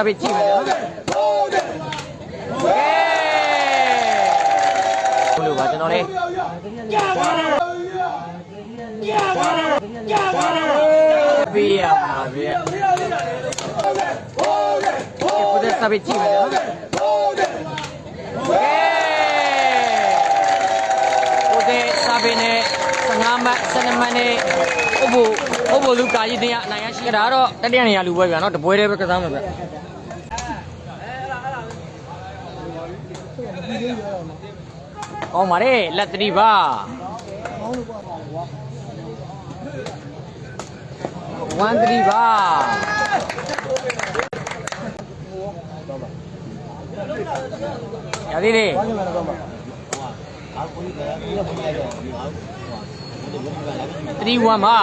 စာပေကြည့်မယ်နော်ကဲဘလို့ပါကျွန်တော်လေးပေးရမှာဗျာကိုတဲ့စာပေကြည့်မယ်နော်ကဲကိုတဲ့စာပေနဲ့15မှတ်17မှတ်နဲ့ဥပ္ပိုလ်ဥပ္ပိုလ်လူကာကြီးတင်ရအနိုင်ရရှိတာတော့တတိယနေရာလူပွဲဗျာနော်တပွဲတည်းပဲကစားမှာဗျာ ကောင်းပါလေလက်တတိပါဝမ်တတိပါရသေးတယ်တတိဝမ်ပါ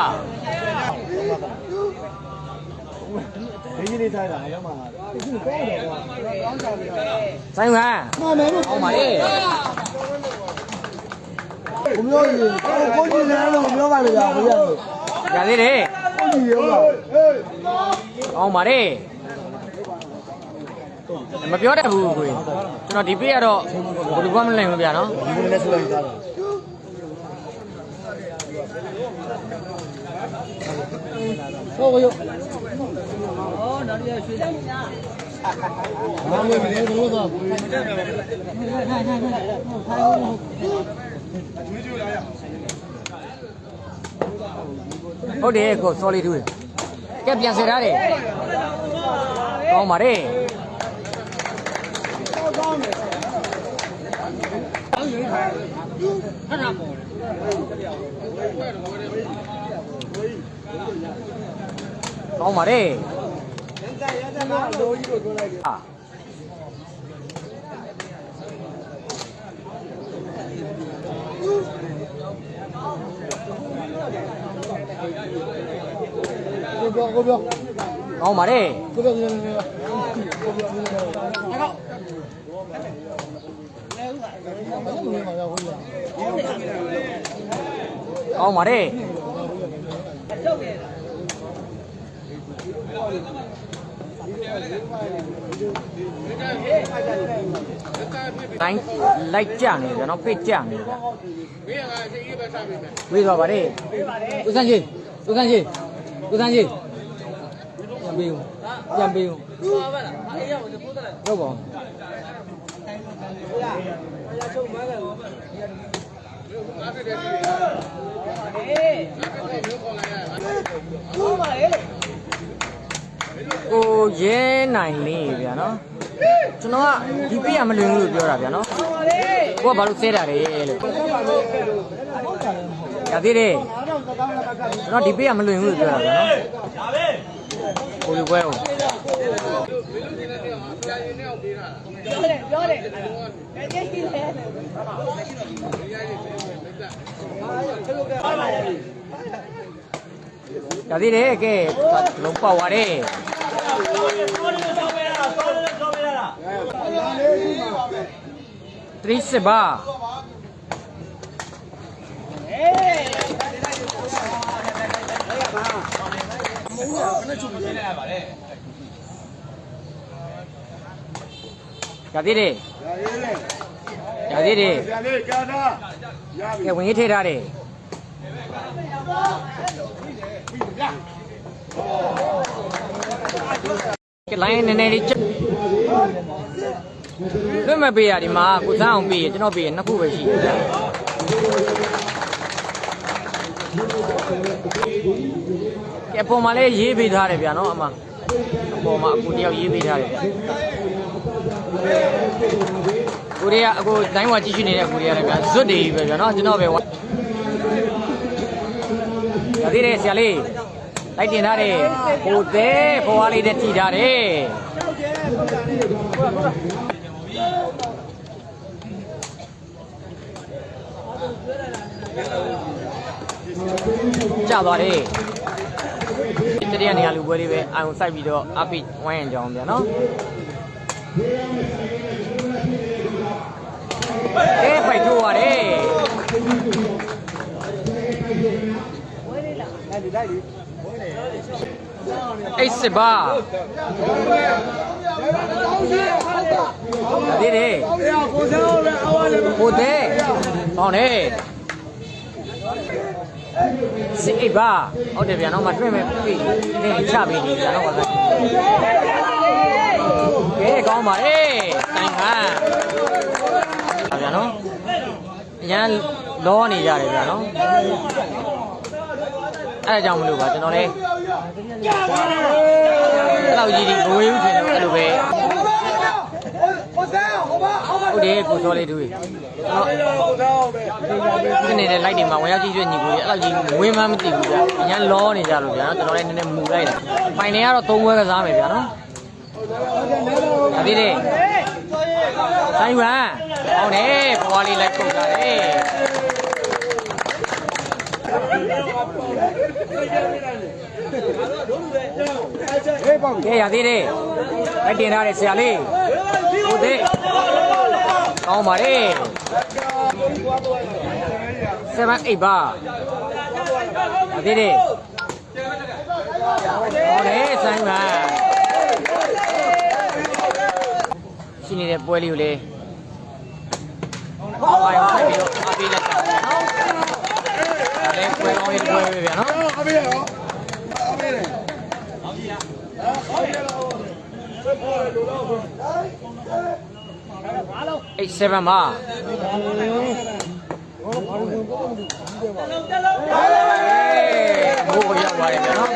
ဒီကြီးလေးဆိုင်တာရောက်မှာဒီကြီးကောင်းတယ်ကွာကောင်းတယ်ကွာဆိုင်ဟန်မှန်တယ်လို့ကောင်းပါလေဘုမျိုးကြီးကိုကိုကြီးလည်းလို့ပြောပါလေကြာဘုရားကြီးရသေးတယ်ကိုကြီးရောလားကောင်းပါလေမပြောတတ်ဘူးကိုကြီးကျွန်တော်ဒီပေးရတော့ဘယ်လိုမှမနိုင်ဘူးဗျာနော်ဒီလိုနဲ့ဆက်လိုက်တာတော့ဟောရောအော်နောက် ရရွှေတယ်ဘာလို့လဲဘယ်လိုတော့ဟုတ်တယ်ကိုစောလေးတူးကဲပြန်ဆယ်ထားတယ်ကောင်းပါလေကောင်းပါလေအာကိုပြောကိုပြောကောင်းပါလေကို ပြောကိုပြောကိုပြောကိုပြောအဲ့တော့လဲဥကလည်းဟိုမှာဟိုရကောင်းပါလေတို င်းလိုက်ကြနေဗျာနော်ပိတ်ကြနေဗျာဝေးသွားပါလေဦးစန်းကြီးဦးစန်းကြီးဦးစန်းကြီးပြန်ပေးဦးပြန်ပေးဦးဟုတ်ပါလားအေးရပါပို့တယ်ဟုတ်ပါ ကိုရဲနိုင်လေးဗျာနော်ကျွန်တော်ကဒီပေးရမလွင်ဘူးလို့ပြောတာဗျာနော်ကိုကဘာလို့ဆဲတာလဲလို့ရသေးတယ်ကျွန်တော်ဒီပေးရမလွင်ဘူးလို့ပြောတာဗျာနော်ကိုလူပွဲဟုတ်ပြောတယ်ပြောတယ်ကြည့်ကြည့်လေ ရသေးတယ်ကဲလုံးပေါက်သွားတယ်သရီစစ်ပါရသေးတယ်ရသေးတယ်ရလေးကြာတာရပြီကဲဝင်ကြီးထည့်ထားတယ် ကဲလိုင်းနည်းနည်းလေးချက်လွတ်မပေးရဒီမှာကိုစမ်းအောင်ပေးရကျွန်တော်ပေးရနှစ်ခုပဲရှိတယ်ကဲပုံမှာလည်းရေးပေးထားတယ်ဗျာနော်အမအပေါ်မှာအခုတယောက်ရေးပေးထားတယ်ဗျာကိုရီးယားအခုတိုင်းဝါကြည့်ရှုနေတဲ့ကိုရီးယားလည်းဗျာဇွတ်တွေပဲဗျာနော်ကျွန်တော်ပဲဝါရသေးတယ်ဆရာလေး လိုက်တင်ထားတယ်ဟိုသေးဘွားလေးနဲ့ထီထားတယ်ကြသွားတယ်တတိယနေရာလူပွဲလေးပဲအာရုံစိုက်ပြီးတော့အပိဝိုင်းရန်ကြောင်းဗျာနော်ကဲဖိုက်ထိုးရတယ်အဲ့ဒီလိုက်ဒီဘိုးနေ အိတ်စစ်ပါဒီဒီကိုတဲ့ဟောင်းနေစစ်အိတ်ပါဟုတ်တယ်ဗျာနော်မတွေ့မဲ့ပြီနေချပြီနေဗျာနော်ပါပဲကဲကောင်းပါလေတိုင်ခါဗျာနော်အရန်လောနေကြတယ်ဗျာနော် အဲ့ဒါကြောင့်မလို့ပါကျွန်တော်လည်းအဲ့လောက်ကြီးဒီဘဝေးဦးထင်တယ်အဲ့လိုပဲဟုတ်တယ်ကိုစောလေးတူကြီးကျွန်တော်ဒီနေတဲ့ light တွေမှာဝင်ရောက်ကြည့်ရွညီကိုကြီးအဲ့လောက်ကြီးဝင်းမှန်းမသိဘူးဗျာအရန်လောနေကြလို့ဗျာကျွန်တော်လည်းနည်းနည်းမူလိုက်တာဖိုင်နေကတော့သုံးပွဲကစားမယ်ဗျာနော်ဒါသေးတယ်ဆိုင်ဝမ်ဟောင်းနေဘွားလေးလိုက်ပုတ်တာလေ ကဲရသေးတယ်လိုက်တင်ထားတယ်ဆရာလေးဟုတ်သေးကောင်းပါလေ7 8ပါရသေးတယ်ဟောတယ်ဆိုင်ဝမ်ရှိနေတဲ့ပွဲလေးကိုလေအာရုံစိုက်ပြီးတော့အားပေးလိုက်တာနော်ဒါလည်းပွဲကောင်းရေးတစ်ပွဲပဲဗျာနော်အမေရောအမေလေ 8 7ပါဘိုးကိုရောက်သွားတယ်ဗျာနော်